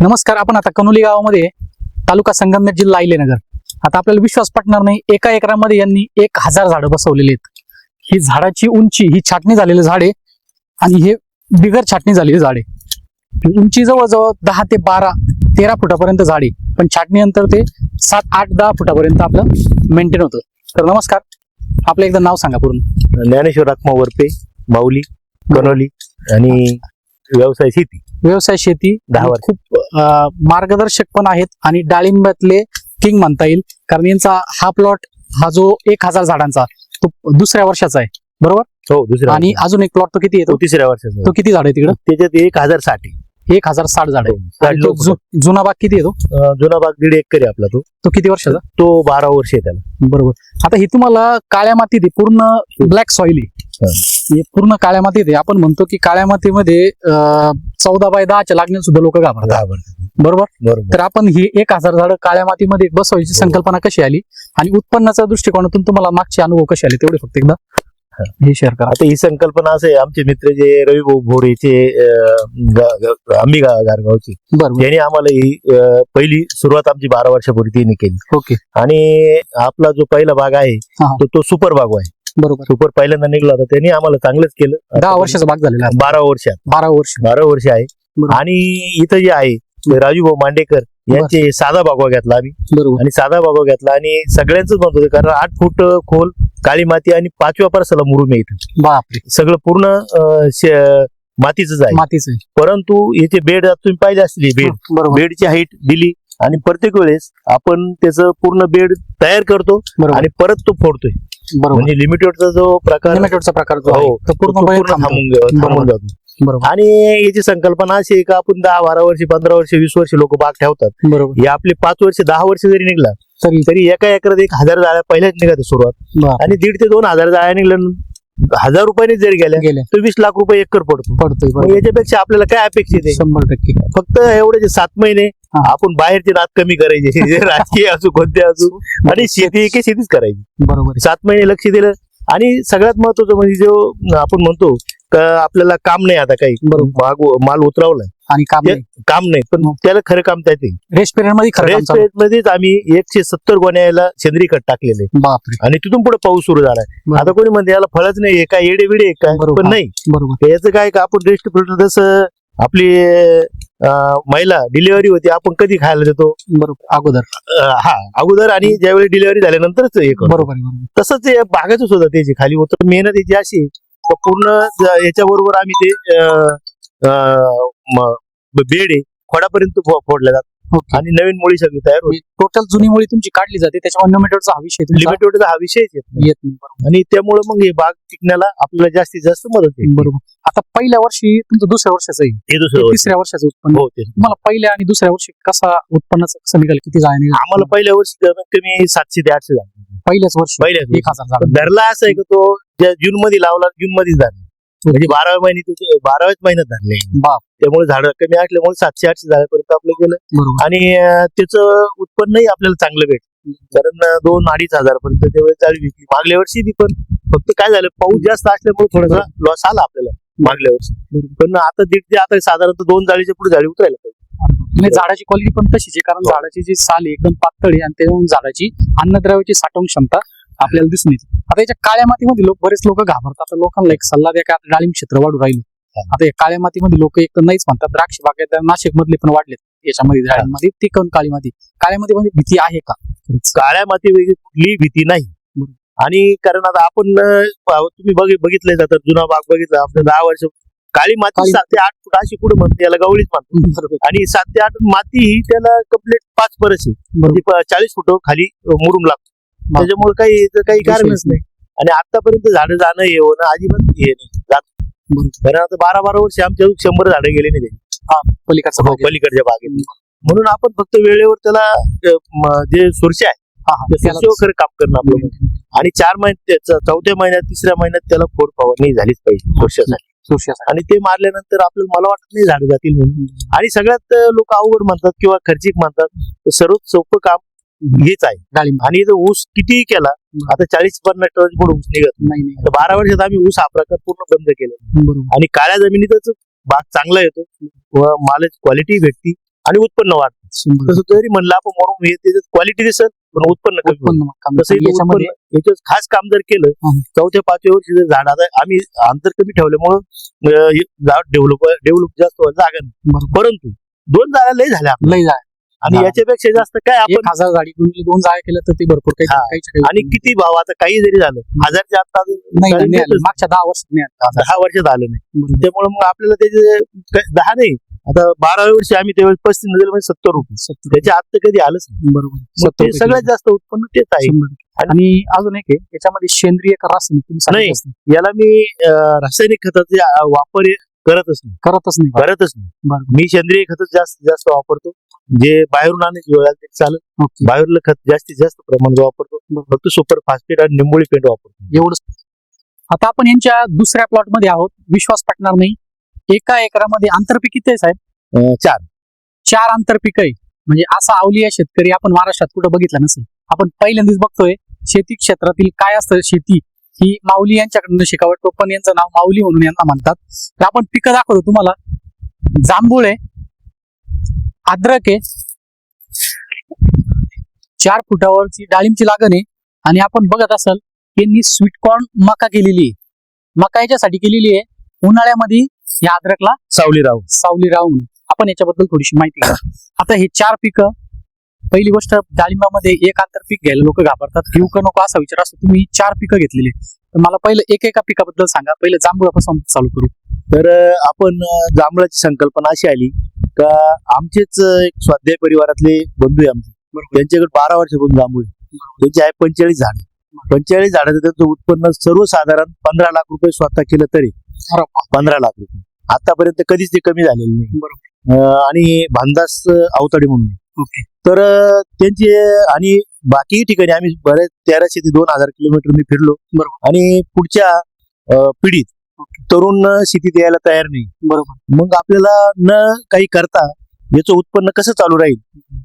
नमस्कार आपण आता कनोली गावामध्ये तालुका संगमनेर जिल्हा इलेनगर आता आपल्याला विश्वास पटणार नाही एका एकरामध्ये यांनी एक हजार झाडं बसवलेली आहेत. ही झाडाची उंची ही छाटणी झालेली झाडे आणि हे बिगर छाटणी झालेली झाडे. उंची जवळजवळ दहा ते बारा तेरा फुटापर्यंत झाडे. पण छाटणीनंतर ते सात आठ दहा फुटापर्यंत आपलं मेंटेन होतं. तर नमस्कार आपलं एकदा नाव सांगा पूर्ण. ज्ञानेश्वर आत्मा वरपे माऊली कनोली आणि व्यवसाय शेती. व्यवसाय शेती दहा. खूप मार्गदर्शक पण आहेत आणि डाळिंबातले किंग म्हणता येईल. कारण यांचा हा प्लॉट हा जो एक हजार झाडांचा तो दुसऱ्या वर्षाचा आहे. हो दुसऱ्या आणि. अजून एक प्लॉट तो किती येतो तिसऱ्या वर्षाचा तो किती झाड आहे तिकडं? त्याच्यात एक हजार साठ आहे. एक हजार साठ झाड आहे लोक. जु- जुना बाग किती येतो जुना बाग दीड एकर आहे आपला तो. तो किती वर्षाचा? तो बारा वर्ष आहे त्याला. बरोबर. आता ही तुम्हाला काळ्या मातीत आहे, पूर्ण ब्लॅक सॉइल हा. आहे. हे पूर्ण काळ्या मातीत आहे. आपण म्हणतो की काळ्या मातीमध्ये चौदा बाय दहाच्या लागण्यात सुद्धा लोक घाबरतात. बरोबर? बरोबर. तर आपण ही एक हजार झाडं काळ्या मातीमध्ये बसवायची हो. संकल्पना कशी आली? आणि उत्पन्नाच्या दृष्टिकोनातून तुम्हाला मागचे अनुभव कसे आले? तेवढे फक्त एकदा हा. शेअर करा. आता ही संकल्पना असं आहे आमचे मित्र जे रवी भाऊ गा- गा- आंबी गारगावचे बरोबर यांनी आम्हाला ही पहिली सुरुवात आमची बारा वर्षापूर्वी त्यांनी केली. ओके. आणि आपला जो पहिला बाग आहे. तो तो सुपर बाग आहे. बरोबर. सुपर पहिल्यांदा निघला होता. त्यांनी आम्हाला चांगलंच केलं. दहा वर्षाचा भाग झालेला आहे बारा वर्षात बारा वर्ष. बारा वर्ष आहे. बरोबर. आणि इथं जे आहे राजूभाऊ मांडेकर यांचे साधा बागवा घेतला आम्ही. बरोबर. आणि साधा बागवा घेतला. आणि सगळ्यांच म्हणत होते कारण आठ फूट खोल काळी माती आणि पाचव्या परसाला मुरुम आहे इथं. बापरे. सगळं पूर्ण अं, शे- मातीचंच आहे. मातीच आहे. परंतु याचे बेड तुम्ही पाहिजे असली बेड. बरोबर. बेडची हाईट दिली. आणि प्रत्येक वेळेस आपण त्याचं पूर्ण बेड तयार करतो बरोबर. आणि परत तो फोडतोय. बरोबर. म्हणजे लिमिटेडचा जो प्रकार नेमॅटोडचा प्रकार जो आहे हो. तो पूर्णपणे पूर्ण थांबतो. थांबून गे- थांबून बरोबर. जातो. बरोबर. आणि याची संकल्पना अशी आहे का आपण दहा बारा वर्ष पंधरा वर्ष वीस वर्ष लोक बाग ठेवतात. बरोबर. हे आपले पाच वर्ष दहा वर्ष जरी निघला तरी. तरी एका एकरात एक हजार जाळ्या पहिल्याच निघाते सुरुवात. आणि दीड ते दोन हजार जाळ्या निघल्या हजार रुपयाने जरी गेल्या गेले तर वीस लाख रुपये एकर पडतो. पडतोय मग बरोबर. याच्यापेक्षा आपल्याला काय अपेक्षित आहे? शंभर टक्के. फक्त एवढे जे सात महिने हा. आपण बाहेरचे नाद कमी करायचे. राजकीय असो कोणते असो. आणि शेती की शेतीच करायची. बरोबर. सात महिने लक्ष दिलं. आणि सगळ्यात महत्वाचं म्हणजे जो आपण म्हणतो का आपल्याला काम नाही आता काही. बरोबर. माल उतरवलाय. आणि काम काम नाही. पण त्याला खरं काम त्यात रेस्ट पिरियडमध्ये खरं काम रेस्ट चालू मध्येच आम्ही एकशे सत्तर गोण्याला सेंद्रिय खत टाकलेले. आणि तिथून पुढे पाऊस सुरू झालाय. आता कोणी म्हणते याला फळच नाही काय येडे बिडे काय. पण नाही. याचं काय का आपण रेस्ट पिरियड जसं आपली महिला डिलिव्हरी होती. आपण कधी खायला देतो? बरोबर. अगोदर. हा. अगोदर आणि ज्यावेळी डिलिव्हरी झाल्यानंतरच हे बरोबर तसंच बागाचं सुद्धा त्याची खाली होतं. मेहनत याची अशी पूर्ण याच्या बरोबर आम्ही ते बेड आहे. खोडापर्यंत फोडल्या ओके आणि नवीन मुळी सगळी तयार होती टोटल जुनी मुळी तुमची काढली जाते त्याच्यामुळे नोमेटरचा हा विषय लिमिटेडचा हा विषयच येत नाही. आणि त्यामुळे मग हे बाग टिकण्याला आपल्याला जास्तीत जास्त मदत होईल. बरोबर. आता पहिल्या वर्षी तुमचं दुसऱ्या वर्षाचं हे दुसरं वर्ष. तिसऱ्या वर्षाचं उत्पन्न. हो ते. तुम्हाला पहिल्या आणि दुसऱ्या वर्षी कसा उत्पन्नाचं कसं निघाल किती जाय आम्हाला पहिल्या वर्षी कमी सातशे ते आठशे झाले. पहिल्याच वर्षी. पहिल्याच एक हजार झाड धरला असं आहे की तो ज्या जून मध्ये लावला जून मध्येच धरला म्हणजे बाराव्या महिने तुझे बाराव्याच महिन्यात धरले बाप. त्यामुळे झाड कमी असल्यामुळे सातशे आठशे झाडापर्यंत आपलं गेलं. आणि त्याचं उत्पन्नही आपल्याला चांगलं भेटलं. कारण दोन अडीच हजार पर्यंत त्यावेळेस जाळी विकली मागल्या वर्षी बी पण फक्त काय झालं पाऊस जास्त असल्यामुळे थोडासा लॉस आला आपल्याला मागल्या वर्षी. पण आता दीड ते आता साधारणतः दोन जाळीच्या पुढे जाळी उतरायला पाहिजे. झाडाची क्वालिटी पण तशीच आहे कारण हो. झाडाची जी साल एकदम पातळ आणि त्याच्यामुळे झाडाची अन्नद्रव्याची साठवण क्षमता आपल्याला दिसून येते. आता याच्या काळ्या मातीमध्ये लोक बरेच लोक घाबरतात. आता लोकांना एक सल्ला द्या की आता डाळिंब क्षेत्र वाढू राहील. आता या काळ्या मातीमध्ये लोक एक तर नाहीच म्हणतात. द्राक्ष बागेत नाशिक मधले पण वाढलेत याच्यामध्ये डाळिंबमध्ये ती कण काळी माती. काळ्या मातीमध्ये भीती आहे का? काळ्या माती कुठलीही भीती नाही. आणि कारण आता आपण तुम्ही बघ बघितलंय जातात जुना बाग बघितला. आपल्या दहा वर्ष काळी माती सात ते आठ फूट अशी कुठे म्हणते याला गवळीच म्हणतो आणि सात ते आठ माती ही त्याला कंप्लीट पाच परस आहे. म्हणजे चाळीस फुट खाली मुरुम लागतो. त्याच्यामुळे काही काही कारणच नाही. आणि आतापर्यंत झाडं जाणं हे होणं अजिबात हे नाही. जात कारण आता बारा बारा वर्ष आमच्या शंभर झाडं गेले नाही त्याची. पलीकडचा हो, भाग आहे. पलीकडच्या बागेत. म्हणून आपण फक्त वेळेवर त्याला अं, म- जे सुरक्षा आहे हा, हा. त्या त्याला- सुरक्षेवर खरं काम करणं आपलं आणि चार महिन्यात चौथ्या महिन्यात तिसऱ्या महिन्यात त्याला फोड फवारणी झालीच पाहिजे वर्षासाठी सुरक्षासाठी. आणि ते मारल्यानंतर आपल्याला मला वाटत नाही झाडं जातील म्हणून. आणि सगळ्यात लोक अवघड म्हणतात किंवा खर्चिक म्हणतात तर सर्वात सोपं काम हेच आहे. डाळिंब. आणि इथं ऊस कितीही केला आता चाळीस पन्नास टन ऊस निघत नाही. नाही आता बारा वर्षात आम्ही ऊस हा प्रकार पूर्ण बंद केला. बरोबर. आणि काळ्या जमिनीतच बाग चांगला येतो. व मालाची क्वालिटी भेटती आणि उत्पन्न वाढतं. तसं जरी म्हणलं आपण म्हणून हे त्याच्यात क्वालिटी दिसेल पण उत्पन्न कमी. तसं याच्यात खास काम जर केलं. चौथ्या पाचव्या वर्षी जर झाड आता आम्ही अंतर कमी ठेवल्यामुळं झाड डेव्हलप डेव्हलप जास्त जागा बरोबर. परंतु दोन जागा लय झाल्या. लय जाय आणि. याच्यापेक्षा जास्त काय आपण हजार गाडी दोन जाळ्या केल्या तर ते भरपूर काही आणि किती भाव? आता काही जरी झालं हजारच्या आता मागच्या दहा वर्षात नाही हजार. दहा वर्षात आलं नाही. त्यामुळे मग आपल्याला त्याचे दहा नाही आता बाराव्या वर्षी आम्ही त्यावेळेस पस्तीस दिले म्हणजे सत्तर रुपये. सत्तर. त्याच्या आत तर कधी आलंच नाही. बरोबर. ते सगळ्यात किलो. जास्त उत्पन्न तेच आहे. आणि अजून एक आहे याच्यामध्ये सेंद्रिय रासायनिक नाही. याला मी रासायनिक खताचे वापर करतच नाही. करतच नाही. करतच नाही. मी सेंद्रिय खत जास्तीत जास्त वापरतो. जे बाहेरून आणायची वेळ आली चालत बाहेरलं खत जास्तीत जास्त प्रमाणात वापरतो. फक्त सुपर फास्फेट आणि निंबोळी पेंट वापरतो. एवढंच. आता आपण यांच्या दुसऱ्या प्लॉटमध्ये आहोत. विश्वास पटणार नाही. एका एकरामध्ये आंतरपीक किती आहे साहेब? चार. चार आंतरपीक आहे. म्हणजे असा अवलिया शेतकरी आपण महाराष्ट्रात कुठं बघितला नसेल. आपण पहिल्यांदाच बघतोय शेती क्षेत्रातील काय असतं शेती ही माऊली यांच्याकडनं शिकावं टोपण यांचं नाव माऊली म्हणून यांना म्हणतात. तर आपण पिकं दाखवतो तुम्हाला. जांभूळ आहे अद्रक आहे. चार फुटावरची डाळिंबची लागण आहे. आणि आपण बघत असाल यांनी स्वीटकॉर्न मका केलेली आहे. मका याच्यासाठी केलेली आहे. उन्हाळ्यामध्ये या अद्रकला सावली राव सावली राहून आपण याच्याबद्दल थोडीशी माहिती घ्या. आता हे चार पिकं पहिली गोष्ट डाळिंबामध्ये एक आंतर पीक घ्यायला लोक घाबरतात. घेऊ का नको असा विचार असतो. तुम्ही चार पिकं घेतलेली तर मला पहिलं एक एका पिकाबद्दल सांगा. पहिलं जांभूळापासून चालू करू. तर आपण जांभळाची संकल्पना अशी आली का आमचेच एक स्वाध्याय परिवारातले बंधू आहे आमचे. त्यांच्याकडे बारा वर्षापासून जांभूळ आहे. त्यांचे आहे पंचेचाळीस झाड पंचेचाळीस झाडाचं त्यांचं उत्पन्न सर्वसाधारण पंधरा लाख रुपये स्वतः केलं तरी. पंधरा लाख रुपये. आतापर्यंत कधीच ते कमी झालेलं नाही. आणि भांदास अवताडे म्हणून तर त्यांचे आणि बाकी ठिकाणी आम्ही बरेच तेराशे ते दोन हजार किलोमीटर मी फिरलो. आणि पुढच्या पिढीत. तरुण शेतीत यायला तयार नाही. बरोबर. मग आपल्याला न काही करता याचं उत्पन्न कसं चालू राहील?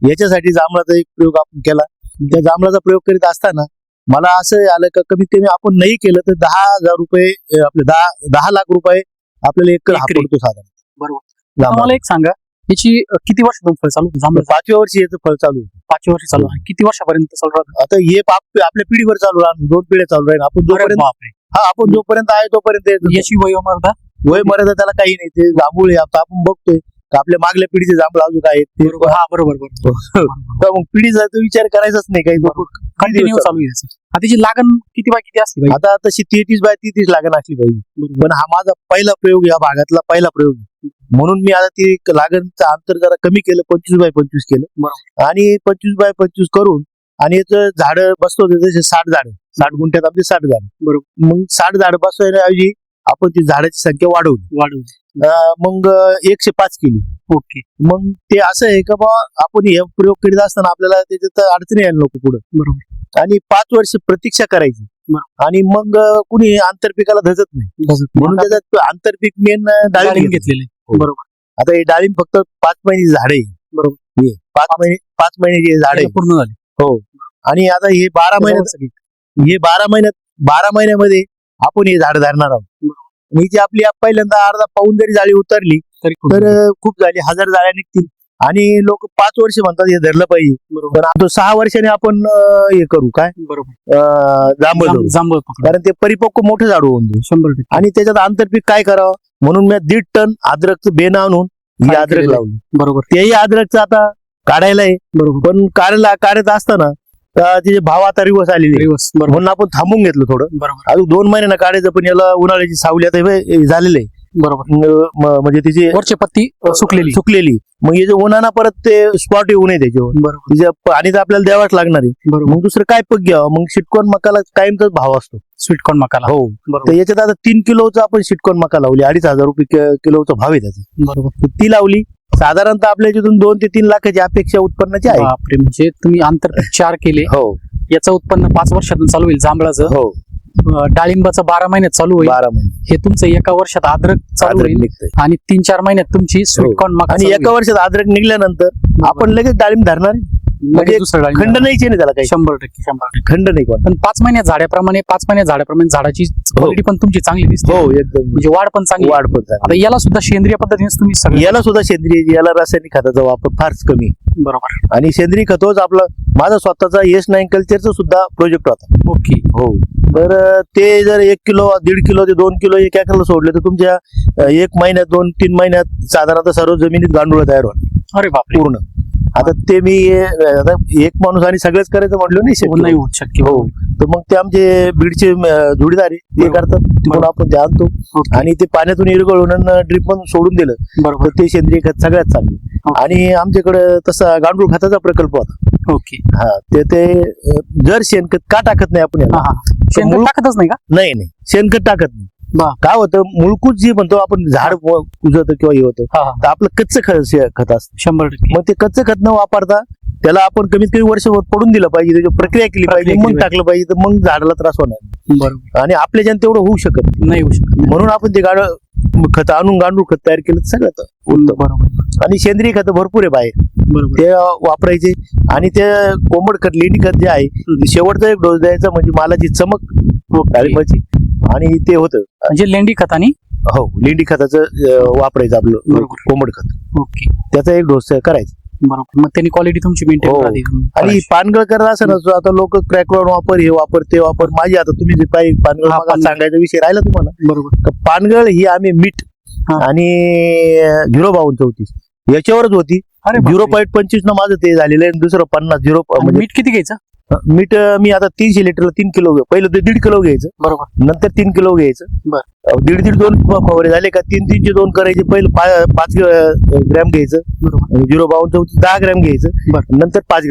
याच्यासाठी जांभळाचा एक प्रयोग आपण केला. त्या जांभळाचा प्रयोग करीत असताना मला असं आलं का कमीत कमी आपण नाही केलं तर दहा हजार रुपये आपले दहा दहा लाख रुपये आपल्याला एक. पडतो साधारण. बरोबर. मला एक सांगा याची किती वर्षातून फळ चालू पाचव्या वर्षी याचं फळ चालू. पाचव्या वर्षी चालू आहे. किती वर्षापर्यंत चालू राहतं? आता हे आपल्या पिढीवर चालू राहणार. दोन पिढ्या चालू राहील. आपण जोपर्यंत. हा आपण जोपर्यंत आहे तोपर्यंत येतं. याची वयोमर्यादा वय मर्यादा त्याला काही नाही ते जांभूळ आहे आता आपण बघतोय का आपल्या मागल्या पिढीचे जांभूळ अजून आहेत. ते बरोबर. हा बरोबर बरोबर. तर मग पिढीचा तर विचार करायचाच नाही काही कंटिन्यू चालू आहे. आता लागण किती बाय किती असते? आता तशी तेहतीस बाय तेहतीस लागण असली पाहिजे पण हा माझा पहिला प्रयोग या भागातला पहिला प्रयोग. म्हणून मी आता ती लागणचं अंतर जरा कमी केलं पंचवीस बाय पंचवीस केलं. आणि पंचवीस बाय पंचवीस करून आणि याचं झाड बसतो जसे साठ झाड. साठ गुंठ्यात आपले साठ झाड. बरोबर. मग साठ झाड बसवण्याऐवजी आपण ती झाडाची संख्या वाढवली. वाढवून अं, मग एकशे पाच केली. ओके. मग ते असं आहे का बा आपण हे प्रयोग करीत असताना आपल्याला त्याच्यात अडचणी यायला नको पुढे. बरोबर. आणि पाच वर्ष प्रतीक्षा करायची. बरोबर. आणि मग कुणी आंतरपिकाला धजत नाही. म्हणून म्हणून त्याच्यात आंतरपीक मेन डाळिंब डाळिंब घेतलं. घेतलेले. हो. बरोबर. आता हे डाळिंब फक्त पाच महिन्याची झाड आहे. बरोबर. हे पाच महिने पाच महिन्याची झाड आहे. पूर्ण झाले. आणि आता हे बारा महिन्यात हे बारा महिन्यात बारा महिन्यामध्ये आपण हे झाड धरणार आहोत. आणि जी आपली आप- पहिल्यांदा अर्धा पाऊन जरी जाळी उतरली तरी खूप झाली. हजार जाळ्या निघतील. आणि लोक पाच वर्ष म्हणतात हे धरलं पाहिजे. बरोबर. पण आता सहा वर्षाने आपण हे करू काय? बरोबर. जांभळ. कारण ते परिपक्व मोठं झाड होऊन शंभर आणि त्याच्यात आंतरपीक काय करावं? म्हणून मी दीड टन अद्रकचं बेन आणून ही अद्रक? लावली. बरोबर. तेही अद्रकचं आता काढायला आहे. बरोबर. पण काढायला काढत असताना तर तिचे भाव आता रिवर्स आलेले आहे. दिवस बरोबर. म्हणून आपण थांबून घेतलं थोडं. बरोबर. अजून दोन महिन्यानं काढायचं पण याला उन्हाळ्याची सावली आता हे झालेलं आहे. बरोबर. म- म्हणजे तिची वरची पत्ती अ, सुकलेली. सुकलेली. मग हे जे उन्हाना परत ते स्पॉट येऊ नये त्याच्यावर. बरोबर. तिच्या पाणी तर आपल्याला द्यावाच लागणार आहे. बरोबर. मग दुसरं काय पग घ्यावं? मग शिटकॉन मकाला कायमचाच भाव असतो. स्वीटकॉर्न मकाला. हो. बरोबर. तर याच्यात आता तीन किलोचा आपण शिटकॉन मका लावली. अडीच हजार रुपये कि- किलोचा भाव आहे त्याचा. बरोबर. ती लावली. साधारणतः आपल्या याच्यातून दोन ते तीन लाखाची अपेक्षा उत्पन्नाची आहे. बापरे म्हणजे तुम्ही आंतरपीक चार केले. हो. याचं उत्पन्न पाच वर्षातून चालू होईल जांभळाचं. हो. अ, डाळिंबाचं बारा महिन्यात चालू होईल. बारा महिने. हे तुमचं एका वर्षात अद्रक चालू अद्रक होईल निघतंय. आणि तीन चार महिन्यात तुमची स्वीटकॉर्न मका आणि चालू एका. वर्षात अद्रक निघल्यानंतर आपण लगेच डाळिंब धरणार डाळिंब खंड नाहीच आहे ना त्याला काही. शंभर टक्के शंभर टक्के. खंड नाही पण पाच महिन्यात झाडाप्रमाणे पाच महिन्यात झाडाप्रमाणे झाडाची क्वालिटी पण तुमची चांगली दिसते. हो एकदम. म्हणजे वाढ पण चांगली. वाढ पण. आता याला सुद्धा सेंद्रिय पद्धतीने तुम्ही याला सुद्धा सेंद्रिय याला रासायनिक खताचा वापर फारच कमी. बरोबर. आणि सेंद्रिय खतोच आपला माझा स्वतःचा यश नाईन कल्चरचा सुद्धा प्रोजेक्ट होता. ओके. हो. तर ते जर एक किलो दीड किलो ते दोन किलो एक एकरला सोडले तर तुमच्या एक महिन्यात दोन तीन महिन्यात साधारणतः सर्व जमिनीत गांडूळ तयार होणार. अरे बापरे. पूर्ण. आता ते मी आता एक माणूस आणि सगळंच करायचं म्हटलं नाही शक्य. नाही होत शक्य हो तर मग ते आमचे बीडचे जोडीदार ते. करतात तिकडून. आपण ते आणतो. आणि ते पाण्यातून इरगळून ड्रिप पण सोडून दिलं बरोबर तर ते सेंद्रिय खत सगळ्यात चांगलं. आणि आमच्याकडे तसा गांडूळ खताचा प्रकल्प होता ओके हा ते ते जर शेणखत का टाकत नाही आपण? हा हा शेणखत टाकतच नाही का नाही नाही शेणखत टाकत नाही. काय होतं मुळकूच जे म्हणतो आपण झाड कुजत किंवा हे होतं तर आपलं कच्चं खत खत असतं. शंभर टक्के. मग ते कच्चं खत न वापरता त्याला आपण कमीत कमी वर्षभर पडून दिलं पाहिजे त्याची प्रक्रिया केली पाहिजे मग टाकलं पाहिजे तर मग झाडाला त्रास होणार बरोबर. आणि आपल्याच्यानं तेवढं होऊ शकत नाही. होऊ शकत. म्हणून आपण ते गाड खत आणून गांडूळ खत तयार केलं तर. सगळं बरोबर. आणि सेंद्रिय खत भरपूर आहे बाहेर. ते वापरायचे. आणि ते कोंबड खत लेंडी खत जे आहे शेवटचा एक डोस द्यायचा म्हणजे मालाची चमक आणि ते होतं. म्हणजे लेंडी खतानी हो लेंडी खताचं अं, वापरायचं आपलं बरोबर. कोंबड खत. ओके. त्याचा एक डोस करायचा. बरोबर. मग त्यांनी क्वालिटी तुमची मेंटेन हो. राहते आणि पानगळ करत असं ना जो आता लोक क्रॅकलॉन वापर हे वापर ते वापर. माझी आता तुम्ही जे काही पानगळ हा. सांगायचा विषय राहिला तुम्हाला. बरोबर. का पानगळ ही आम्ही मीठ हा. आणि झिरो बावन्न चौतीस. याच्यावरच होती. अरे झिरो. पॉईंट पंचवीस न माझं ते झालेलं आहे. आणि दुसरं पन्नास झिरो म्हणजे मीठ किती घ्यायचं? मीठ मी आता तीनशे लिटरला तीन किलो घे पहिलं ते दीड किलो घ्यायचं. बरोबर. नंतर तीन किलो घ्यायचं. दीड दीड दोन फवारे झाले का तीन तीनचे दोन करायचे पहिलं पाच ग्रॅम घ्यायचं. झिरो बावन्न चौतीस दहा ग्रॅम घ्यायचं. बर. नंतर पाच